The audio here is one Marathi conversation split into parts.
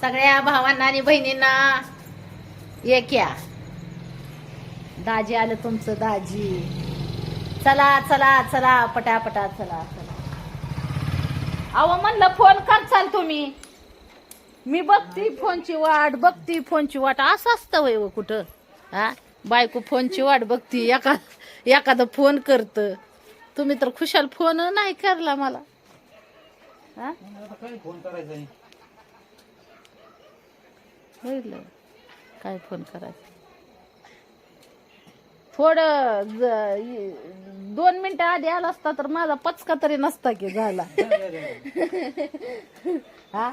सगळ्या भावांना आणि बहिणींना एक या. दाजी आलं तुमचं दाजी. चला चला चला पटापटा चला चला. अहो म्हणलं फोन करचाल तुम्ही. मी बघती फोनची वाट बघती फोनची वाट. असं असतं वय व कुठं? हा? बायको फोनची वाट बघती एका एखादं फोन करत. तुम्ही तर खुशाल फोन नाही करला मला. हा? फोन करायचा होईल काय फोन करायचं? थोडं दोन मिनिटं आधी आला असता तर माझा पचका तरी नसता की झाला. हा?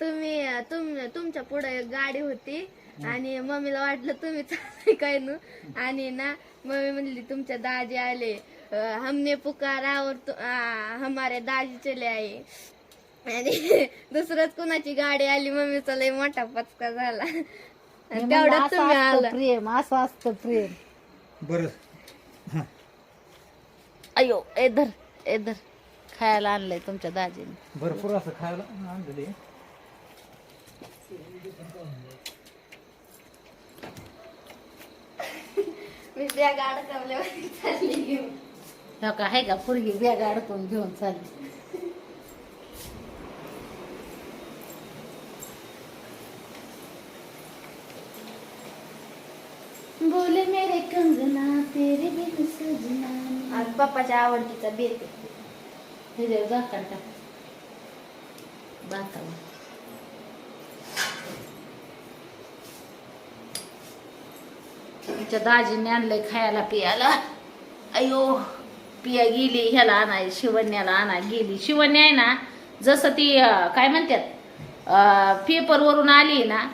तुम्ही तुम तुमच्यापुढे एक गाडी होती आणि मम्मीला वाटलं तुम्ही चालले काय न आणि ना मम्मी म्हणली तुमच्या दाजी आले. हमने पुकारा और हमारे दाजी चले आए. आणि दुसरंच कुणाची गाडी आली मम्मीचा लय मोठा पचका झाला. आणि तेवढ्यात असं तुम्ही आला. प्रेम असं असतं प्रेम. बरं. अयो एधर एधर खायला आणलंय तुमच्या दाजीने. भरपूर असं खायला आणलेलं. मी त्या गाड चालली. घेऊन हो का? आहे का? पोरगी बॅग अडकून घेऊन चालली. बोले मेरे कंगना तेरे बिन सजना। आज पप्पाच्या आवडतीचा बेत आहे. हे देव झाकण टाक. भातावर तिच्या दाजीने आणलंय खायला पियाला. अयो पिया गेली ह्याला आणाय शिवण्याला आणा गेली. शिवण्या आहे ना जसं ती अं, काय म्हणतात पेपर वरून आली ना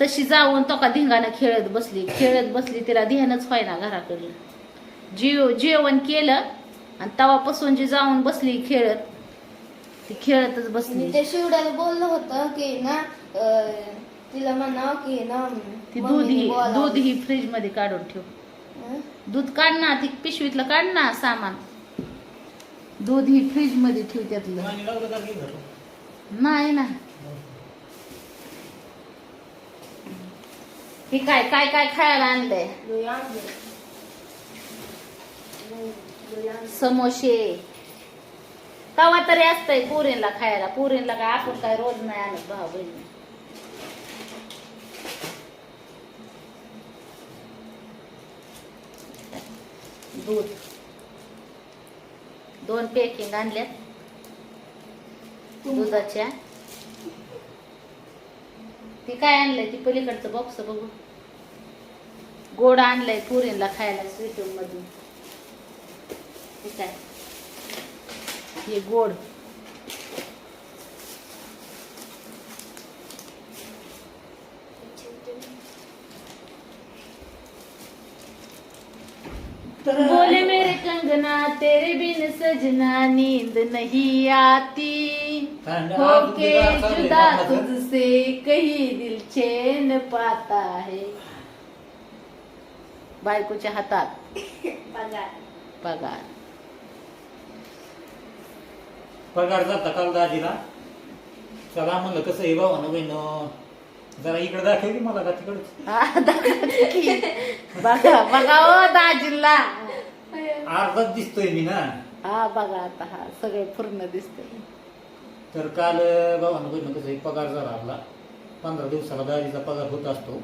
तशी जाऊन तो का धिंगाणं खेळत बसली खेळत बसली तिला ध्यानच व्हायना घराकडलं जीव जेवण केलं आणि तवापासून जी जाऊन बसली खेळत ती खेळतच बसली मी ते शिवड्याला बोललं होतं की ना तिला म्हणाव की ना ती दूध ही. दूध ही फ्रीजमध्ये काढून ठेव? दूध काढ ना ती पिशवीतलं काढ ना सामान दूध ही फ्रीजमध्ये ठेव त्यातलं. नाही ना हे काय काय काय खायला आणलंय? लय आणलंय. लय- लय आणलंय. समोसे. कवा तरी असतंय पुरीला खायला. पुरीला काय आपण काय रोज नाही आणत भाऊ बहिणी. दूध. दोन पॅकिंग आणल्यात. दुधाच्या. ती काय आणलंय? ती पलीकडचं बॉक्स बघू. गोड आणलंय पुरीला खायला स्वीट मधून. ठीक आहे हे गोड. बोले मेरे कंगना तेरे बिन सजना नींद नहीं आती। होके जुदा कामाचं. तुझसे कहीं दिल चैन पाता है। बायकोच्या हातात. पगार. पगार. पगार जाता काल दाजीला चला म्हणलं कसं आहे भावानं बहिण? जरा इकडे दाखव की मला का तिकडं हा, की. बघा बघा ओ दाजीला. अर्धाच दिसतोय मी ना. हा बघा आता हा सगळे पूर्ण दिसतंय. तर काल बाबांना बहिण कसं एक पगार झाला आपला. पंधरा दिवसाला दाजीचा पगार होत असतो.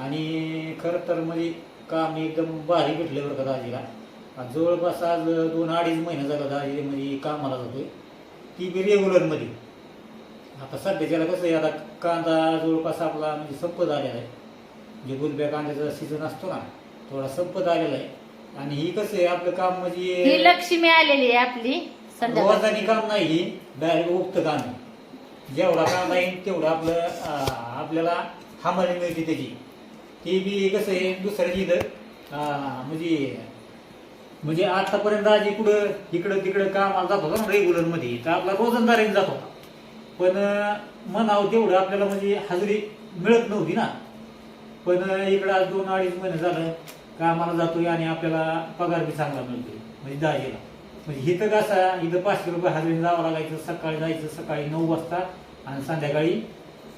आणि खरं तर म्हणजे काम एकदम भारी भेटले बरं का दाजीला जवळपास आज दोन अडीच महिने झाला दाजी म्हणजे कामाला जातोय. ती बी रेग्युलरमध्ये आता सध्याच्याला कसं आहे आता कांदा जवळपास आपला म्हणजे संपत आलेला आहे. जे गुलब्या कांद्याचा सीझन असतो ना थोडा संपत आलेला आहे. आणि ही कसं आहे आपलं काम म्हणजे लक्ष्मी आलेली आहे आपली. संध्याकाळी रोजानी काम नाही डायरेक्ट उक्त काम आहे जेवढा काम राहील तेवढं आपलं अं, आपल्याला हमाली मिळते त्याची. ती बी कसं आहे दुसऱ्याची इथं अं, म्हणजे म्हणजे आतापर्यंत आजी कुठं इकडं तिकडं कामाला जात होता ना रेग्युलरमध्ये तर आपला रोजंदारीने जात होता. पण अं, म्हणावं तेवढं आपल्याला म्हणजे हजेरी मिळत नव्हती ना. पण अं, इकडं आज दोन अडीच महिने झालं कामाला जातोय आणि आपल्याला पगार बी चांगला मिळतोय म्हणजे दहाजीला म्हणजे इथं कसं इथं पाचशे रुपये हजेरी जावं लागायचं सकाळी जायचं सकाळी नऊ वाजता आणि संध्याकाळी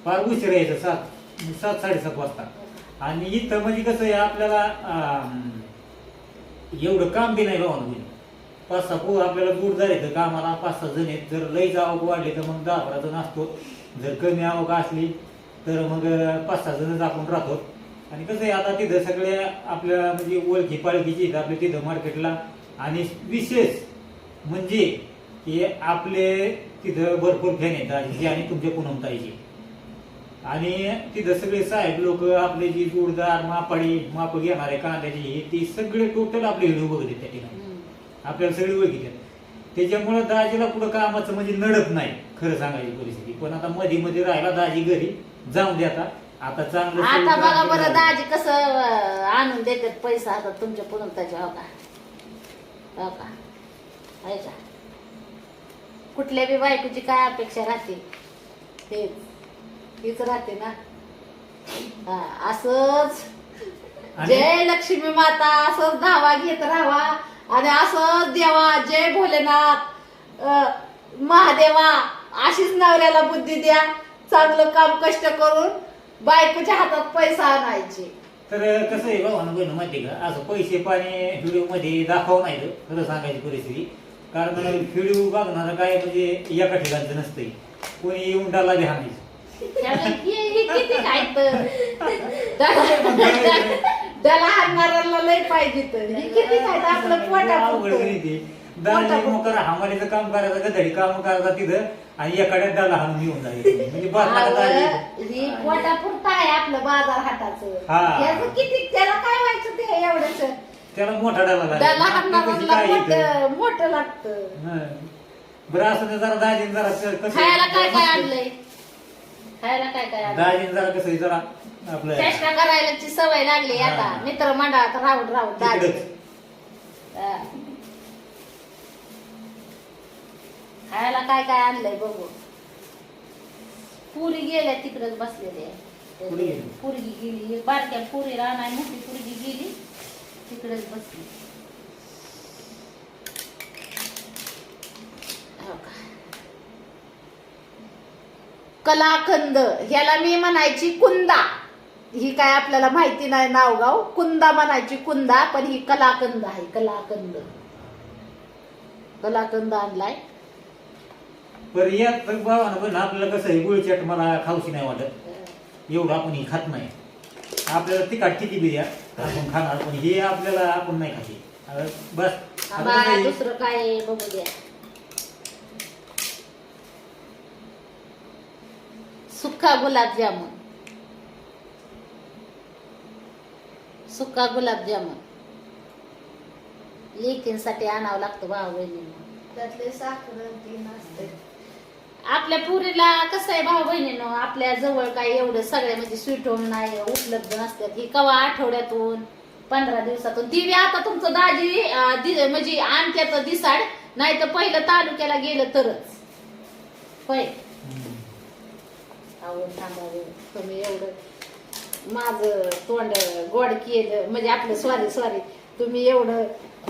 फार उशीर यायचं सात सात साडेसात वाजता. आणि इथं म्हणजे कसं आहे आपल्याला एवढं काम बी नाही भावना म्हणजे पाच सहा पोर आपल्याला दूर जायचं कामाला पाच सहा जण आहेत. जर लई आवक वाढली तर मग दहा बारा जण असतो जर कमी आवक असली तर मग पाच सहा जणच आपण राहतो आणि कसं आहे आता तिथं सगळे आपल्या म्हणजे ओळखी पाळखीची आपल्या तिथं मार्केटला आणि विशेष म्हणजे की आपले तिथं भरपूर फॅन दाजीचे आणि तुमच्या पूनमताईचे आणि तिथं सगळे साहेब लोक आपले जी जोरदार मापाडी माप घेणारे कांद्याची हे ती सगळे टोटल आपले व्हिडिओ बघत त्या ठिकाणी. आपल्याला सगळी आहेत त्याच्यामुळे दाजीला कुठं कामाचं म्हणजे नडत नाही खरं सांगायची परिस्थिती. पण आता मध्ये मध्ये राहिला दाजी घरी जाऊन दे आता. आता चांगलं आता बघा बरं. दाजी कसं आणून देतात पैसा आता तुमच्या पुरंताच्या हो का? हो का? आहे का? कुठल्या बी बायकोची काय अपेक्षा राहते? हेच हीच राहते ना. हा, असंच. जय लक्ष्मी माता असंच धावा घेत राहावा. आणि असंच देवा जय भोलेनाथ. महादेवा अशीच नवऱ्याला बुद्धी द्या. चांगलं काम कष्ट करून बायकोच्या हातात पैसा आणायचे. तर कसं आहे भावानं बहिण माहिती का? असं पैसे पाणी व्हिडिओमध्ये दाखव नाही खरं सांगायची परिस्थिती. कारण व्हिडिओ बघणार काय म्हणजे एका ठिकाणचं नसतंय. कोणी येऊन डाला बी हाणायचं त्याला किती काय तर. त्याला- त्याला हाणणाऱ्याला लय पाहिजे तर. हे किती काय तर आपलं अवघड पोटा गणित आहे. दाजी मोकर हमालीचं काम करायचं गधडी काम करायचं तिथं आणि एखाद्या डाला हाणून येऊन जायचं म्हणजे बारला दाजी ही पोटा पुरता आहे आपलं बाजार हाटाचं. हा. याचं किती त्याला काय व्हायचं ते एवढंच? त्याला मोठा डाला लागला. काय येतं? मोठं लागतं हं. बरं असं ते जरा दाजीन जरा क- कसं खायला काय काय आणलंय खायला काय काय आणलंय दाजीन जरा कसं आहे जरा आपलं चेष्टा करायलाची सवय लागली आता हा. मित्र मंडळात राहून राहून दाजी तिकडंच. हा. खायला काय काय आणलंय बघू पुरी गेल्या तिकडच बसलेले पुरी गेली? पुरगी गेली एक बारक्या पुरी राहणार मोठी पुरगी गेली तिकडेच बसली. हो कलाकंद ह्याला मी म्हणायची कुंदा. ही काय आपल्याला माहिती नाही नावगाव कुंदा म्हणायची कुंदा पण ही कलाकंद आहे. कलाकंद कलाकंद आणलाय. पर यात पण आपल्याला कसं आहे गुळचट मला खाऊशी नाही वाटत. एवढं आपण ही खात नाही. आपल्याला तिखट किती बी द्या. आपण खाणार पण हे आपल्याला आपण नाही खाते. बस. आता दुसरं काय आहे बघू द्या. सुक्का गुलाबजामुन सुक्का गुलाबजामुन लेकींसाठी आणावं लागतं भाऊ बहिणींना त्यातले साखर तीन असते. आपल्या पुरीला कसं आहे भाऊ बहिणीनं आपल्या जवळ काय एवढं सगळ्या म्हणजे स्वीट होम नाही उपलब्ध नसतात. ही कवा आठवड्यातून पंधरा दिवसातून. ती आता तुमचं दाजी दि- म्हणजे आणत्याचं दिसाड नाही तर पहिलं तालुक्याला गेलं तरच. होय? हम्म. आवड थांबावे हो, तुम्ही एवढं माझं तोंड गोड केलं म्हणजे आपलं सॉरी सॉरी तुम्ही एवढं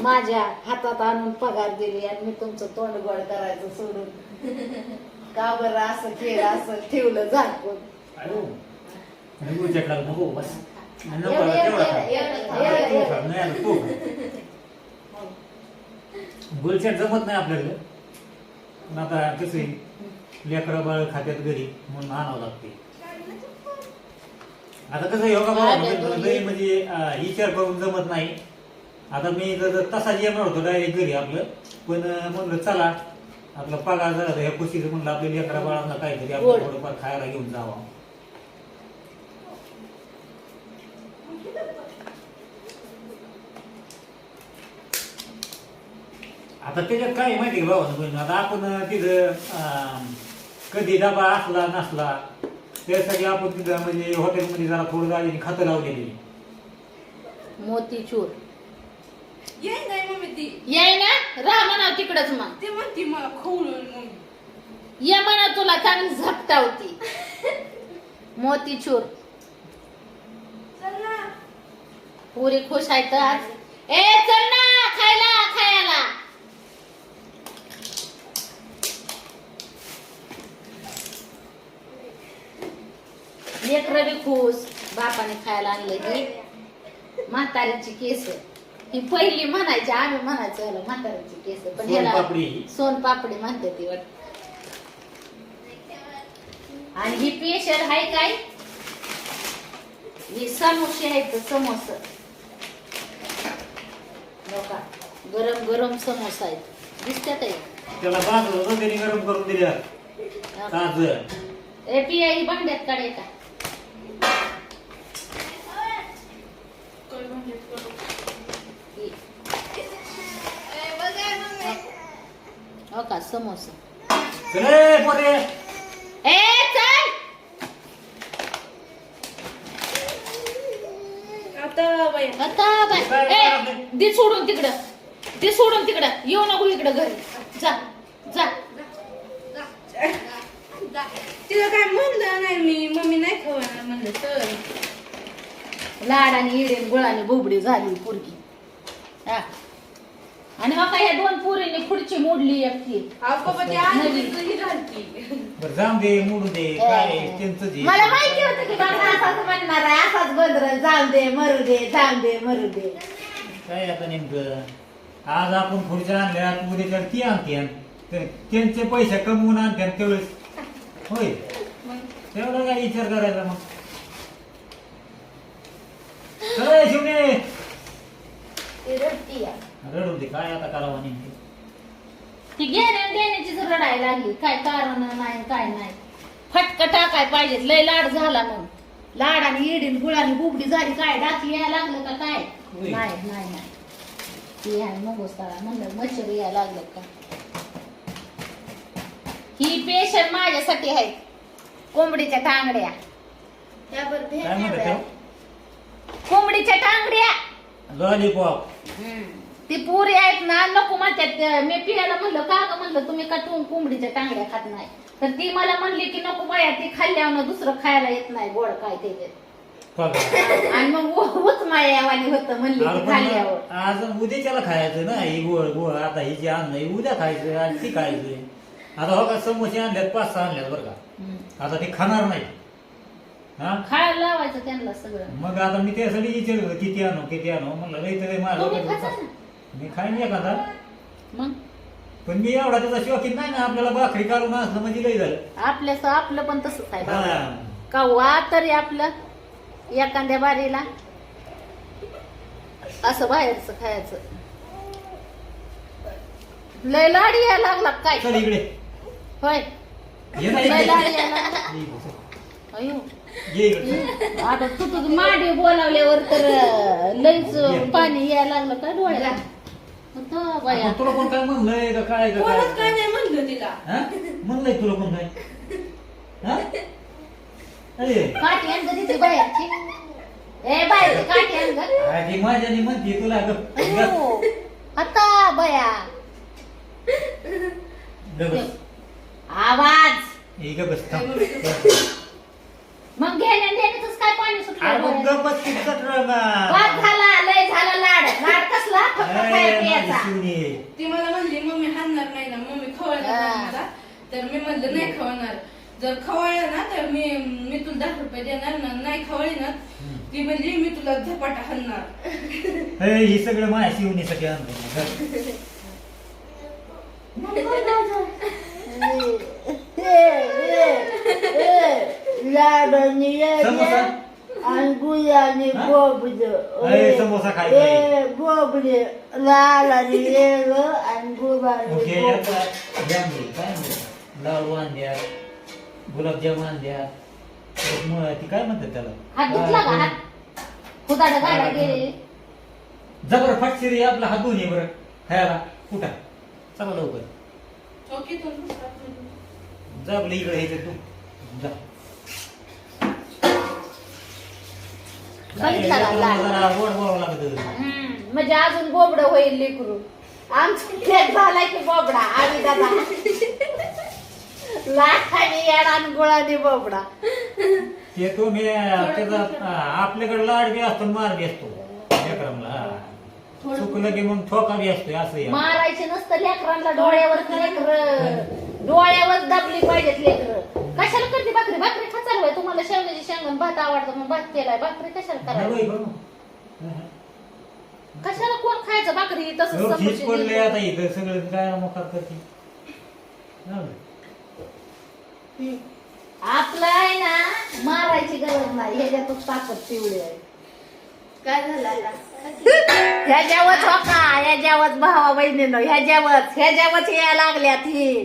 माझ्या हातात आणून पगार दिली आणि मी तुमचं तोंड गोड करायचं सोडून. का बरं असं केलं असं ठेवलं झाकून नको बस. नको तेवढा खा. नाही तू खा. जमत नाही आपल्याला पण आता कसं आहे लेकरं बाळ खात्यात घरी म्हणून आणावं लागते. आता कसं योगा म्हणजे अं, विचार करून जमत नाही. आता मी जर तसाच येणार होतो डायरेक्ट घरी आपलं. पण अं, म्हणलं चला आपला पगार झाला तर ह्या खुशीचं म्हणलं आपल्या लेकरा बाळांना काहीतरी गोड. आपण थोडंफार खायला घेऊन जावं. आता त्याच्यात काय आहे माहिती का भावानं बहिणी? आता आपण तिथं अं, कधी डबा असला नसला त्यासाठी आपण तिथं म्हणजे हॉटेलमध्ये जरा थोडं जायची खतं लावलेली मोतीचूर. येई नाही मम्मी ती. ये ना राह म्हणा तिकडच मग ती म्हणती मला खवळून मम्मी ये म्हणा तुला चांगली झपटा होती मोतीचूर चल ना. पुरी खुश आहेत आज. ए चल ना खायला खायला. लेकरं बी खुश. बापाने खायला आणले ही म्हातारीची केस ही पहिली म्हणायची आम्ही म्हणायचो ह्याला म्हातारीची केस पण ह्याला सोनपापडी. सोनपापडी म्हणते ती वाटत आणि ही पेशल आहे काय? ही समोसे आहेत समोस. बघा गरम गरम समोसा आहेत. दिसतात त्याला बाजूला गरम करून दिल्या. ताज. ए पिया ही भांड्यात काढे का ही. हो का? समोसा. चले पोरे! ए चल! आता बाई. आता बाय ए दे सोडून तिकडं. दे सोडून तिकडं. येऊ नको इकडं घरी. जा जा. तिला काय म्हणलं नाही मी? मम्मी नाही खवणार म्हणलं तर लाडाने इडेन गुळाने बोबडी झाली पुरगी. हा. आणि हो का या दोन पुरीने खुर्ची मोडली एकटी. ती ही बरं जाम दे मोडू दे काय त्यांचं जे मला माहिती होतं की बाबा असाच म्हणणार आहे असाच बंदर जाऊ दे मरू दे जाऊ दे मरू दे. काय आता नेमकं? आज आपण खुर्च्या आणल्या उद्या ती आणते तर त्यांचे पैसे कमवून आणते तेवढेच होय. तेवढा काय विचार करायचा मग? चला शिवणे ती. दे काय आता करावं नेमकं? ती घेण्या देण्याचीच रडायला लागली. काय कारण नाही काय नाही. फटक टाकाय पाहिजे लय लाड झाला मग. लाडाने इडीन गुळाने बुबडी झाली. काय डाकी यायला लागलं का काय? होय. नाही नाही नाही. ती आहे मगोस म्हणलं मच्छर यायला लागलं का? ही पेशंट माझ्यासाठी आहे कोंबडीच्या टांगड्या. त्यावर काय? कोंबडीच्या टांगड्या. लॉलीपॉप. ती पुरी आहेत ना नको म्हणतात मी पियाला म्हणलं का ग? म्हणलं तुम्ही का तू कोंबडीच्या टांगड्या खात नाही? तर ती मला म्हणली की नको बाया ती खाल्ल्यावर दुसरं खायला येत नाही गोड काय ते. आणि मग उच मायावानी होतं म्हणली अरे की पण खाल्ल्यावर. आज उद्याच्याला खायचं ना ही गोळ गोळ आता ही जी आणलं ही उद्या खायचं आणि ती खायचं आता हो का समोसे आणल्यात पाच सहा आणल्यात बरं का. आता ते खाणार नाही. हा? खायला लावायचं त्यांना सगळं. मग आता मी त्यासाठी विचारलं किती आणू किती आणू? म्हणलं नाही तर माझं. मी खाईन एखादा. मग? पण मी एवढा त्याचा शौकीन नाही ना आपल्याला भाकरी काढून असलं म्हणजे लई झालं. आपल्याच आपलं पण तसंच आहे बाबा. हा. कव्वा तरी आपलं एखाद्या बारीला. असं बाहेरचं खायचं. लय लाडी यायला लागला काय? चल इकडे. होय. ये ना लय इकडे. लाडी यायला लागला. ये इकडे, चल. अयो. ये इकडे. आता तू तुझं माडी बोलावल्यावर तर लईच पाणी यायला लागलं काय डोळ्याला? होतं बाया आपण तुला कोण काय म्हणलंय का काय का कोणच काय काय नाही म्हणलं तिला हा? म्हणलंय तुला कोण काय हा? अरे काठी आण गं तिथे बाहेरची ए बाहेर काठी आण गं. आधी माझ्याने म्हणते तुला गप गप अयो, आता बया. आवाज हे थांब. मग घेण्या काय पाणी अरे सुटलं मग. वाद झाला झाला लाड लाड कसला? फक्त प्यायचा. शिवणी. ती मला म्हणली मम्मी हाणणार नाही ना मम्मी खवळणार मला. तर मी म्हणलं नाही खवळणार. जर खवळलं ना तर मी मी तुला दहा रुपये देणार ना नाही खवळली ना. ती म्हणली मी तुला झपाटा हाणणार. हे, हे सगळं माझ्या शिवणीसाठी आणलं समोसा? अंगुलाने हा? बोबड अरे, समोसा खायचा आहे. बोबड लाल आणि वेगळं आणि गुलाबी ओके बोबड. जाम दे, काय म्हणते लाडू आणल्या गुलाबजाम आणल्या परत मग ती काय म्हणतात त्याला हात धुतला का हात खुदाड गाडा गेले जबर फाटशिरी आपला हात दोन्ही बरं खायला कुठं चला लवकर चौकीतून जा आपल्या इकडे ह्याच्यात तू जा बघितला का हम्म, म्हणजे अजून बोबड होईल लेकरू. आमचं लेक झालाय की बोबडा आम्ही दादा. लाखाने येडा आणि गुळाने बोबडा. ते तो मी त्याचा आपल्याकडे लाड बी असतो आणि मार बी असतो. लेकरांना हा. चुकलं की मग ठोका बी असतोय असं आहे. मारायचे नसतं लेकरांना डोळ्यावर लेकर. डोळ्यावर दाबली पाहिजेत लेकर. कशाला करते भाकरी? भाकरी खचाल केलाय तुम्हाला शेवग्याची शेंगण भात आवडतं मग भात केलाय. भाकरी कशाला करायला कशाला कोण खायचं भाकरी? हा. तसंच हो, पडले. आता इथं. सगळं काय मोकार करते हा. आपलं आहे ना मारायची गरज नाही. ह्याच्यातच ताकद तेवढी आहे. काय झालं आता? ह्याच्यावरच हो का ह्याच्यावरच भावा बहिणीनं. ह्याच्यावरच ह्याच्यावरच यायला लागल्यात ही.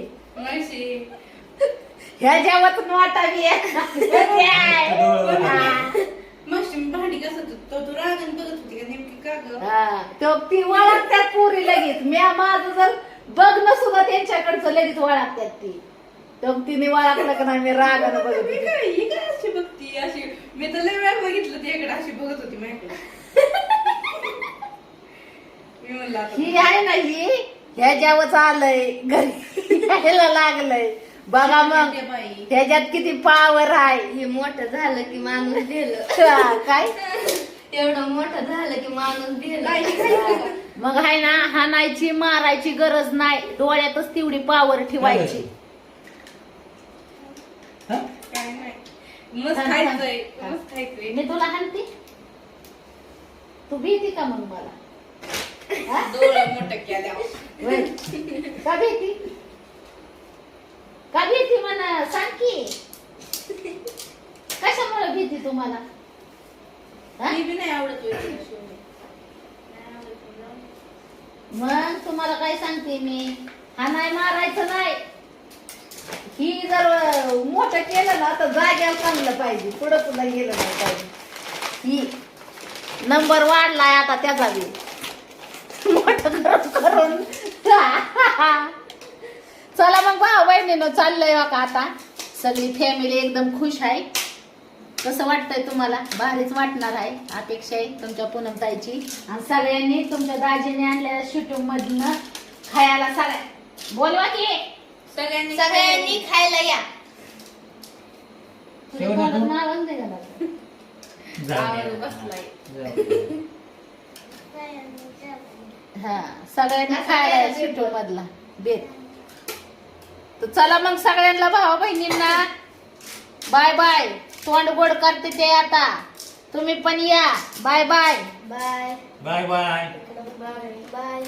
माहिती ह्याच्यावरच नोटा बी मावशी मी भांडी कसं धुत- तो तू रागण बघत होती का नेमकी का ग हा, तो पुरी लगेच मी माझं जर बघणं सुद्धा त्यांच्याकडचं लगेच वळखत्यात ती तर तिने वळखलं का नाही मी रागानं बघत मी होती. काय ही काय अशी बघती अशी मी तर लय वेळा बघितलं ती इकडे अशी बघत होती माझ्याकडे मी म्हणलं आता ही आहे ना ही ह्याच्यावरच आलंय घरी यायला लागलंय बघा मग ते बाई. ह्याच्यात किती पावर आहे? हे मोठं झालं की माणूस दिलं काय? एवढं मोठं झालं की माणूस दिलं हे? मग आहे ना हाणायची मारायची गरज नाही. डोळ्यातच तेवढी पावर ठेवायची. हा? हा, हा. मी तुला हाणते. तू भीती का मग मला? डोळं मोठं केल्या. का भीती? का भीती म्हणा सांग की. कशामुळे भीती तुम्हाला? हा? मी बी नाही आवडत. मग तुम्हाला काय सांगते मी? हा नाही मारायचं नाही. ही जर अं, मोठं केलं ना तर जाग्याला चांगलं पाहिजे. पुढं पुढं गेलं नाही पाहिजे. ही नंबर वाढलाय आता त्याचा बी. मोठं करून करून. चला मग भाऊ बहिणीनं चाललंय बघा आता. सगळी फॅमिली एकदम खुश आहे. कसं वाटतंय तुम्हाला? भारीच वाटणार आहे. अपेक्षा आहे तुमच्या पूनमताईची. आणि सगळ्यांनी तुमच्या दाजीने आणलेल्या शिटू मधनं खायला सगळ्या बोलवा की. सगळ्यांनी सगळ्यांनी खायला. या. तुझ्या. नाव नाही बसलाय. हा सगळ्यांनी खायला शिटू मधला. बेत तर चला मग सगळ्यांना भावा बहिणींना. Bye bye. तोंड गोड करते ते आता. तुम्ही पण या. Bye bye. Bye. Bye bye. Bye. Bye.